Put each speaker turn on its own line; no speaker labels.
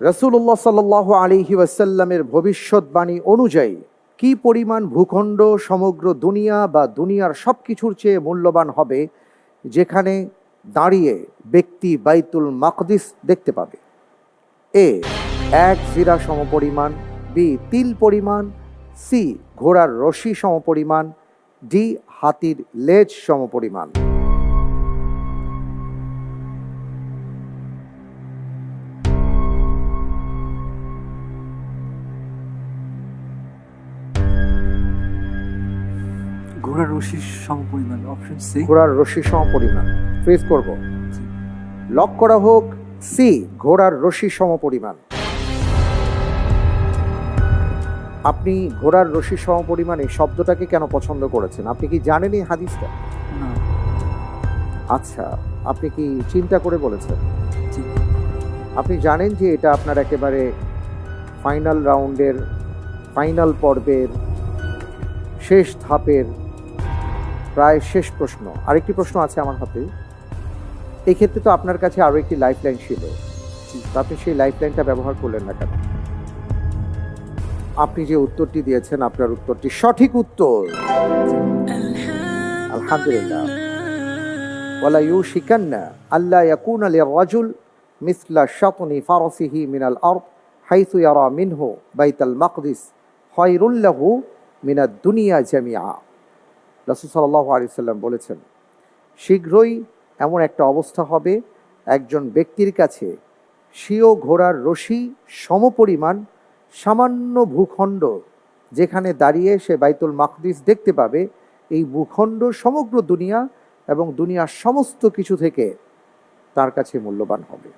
রসুল্লাহ সাল আলিহি ওয়াসাল্লামের ভবিষ্যৎবাণী অনুযায়ী কি পরিমাণ ভূখণ্ড, সমগ্র দুনিয়া বা দুনিয়ার সব কিছুর চেয়ে মূল্যবান হবে, যেখানে দাঁড়িয়ে ব্যক্তি বাইতুল মাকদিস দেখতে পাবে? এ, এক, জিরা সমপরিমাণ, বি, তিল পরিমাণ, সি, ঘোড়ার রশি সমপরিমাণ, ডি, হাতির লেজ সমপরিমাণ।
ঘোড়ার রশির সমপরিমাণ অপশন সি
ঘোড়ার রশি সমপরিমাণ ফ্রিজ করব। লক করা হোক সি ঘোড়ার রশি সমপরিমাণ। আপনি ঘোড়ার রশি সমপরিমাণ শব্দটাকে কেন পছন্দ করেছেন? আপনি কি জানেন এই হাদিসটা আচ্ছা আপনি কি চিন্তা করে বলেছেন? আপনি জানেন যে এটা আপনার একেবারে ফাইনাল রাউন্ডের ফাইনাল পর্বের শেষ ধাপের প্রায় শেষ প্রশ্ন। আরেকটি প্রশ্ন আছে আমার হাতে। এই ক্ষেত্রে তো আপনার কাছে আরও একটি লাইফ লাইন ছিল তো আপনি সেই লাইফ লাইনটা ব্যবহার করলেন না কেন? আপনি যে উত্তরটি দিয়েছেন, আপনার উত্তরটি সঠিক উত্তর। আলহামদুলিল্লাহ। ওয়ালা ইউশিকান্না আল্লা ইয়াকুনা লিরাজুল মিসলা শাতনি ফারসিহি মিনাল আরদ হাইসু ইয়ারা মিনহু বাইতাল মাকদিস খায়রুল লাহু মিনাদ দুনিয়া জামিআ। রাসূল সাল্লাল্লাহু আলাইহি সাল্লাম বলেছেন, শীঘ্রই এমন একটা অবস্থা হবে, একজন ব্যক্তির কাছে স্বীয় ঘোড়ার রশি সমপরিমাণ সামান্য ভূখণ্ড যেখানে দাঁড়িয়ে সে বাইতুল মাকদিস দেখতে পাবে, এই ভূখণ্ড সমগ্র দুনিয়া এবং দুনিয়ার সমস্ত কিছু থেকে তার কাছে মূল্যবান হবে।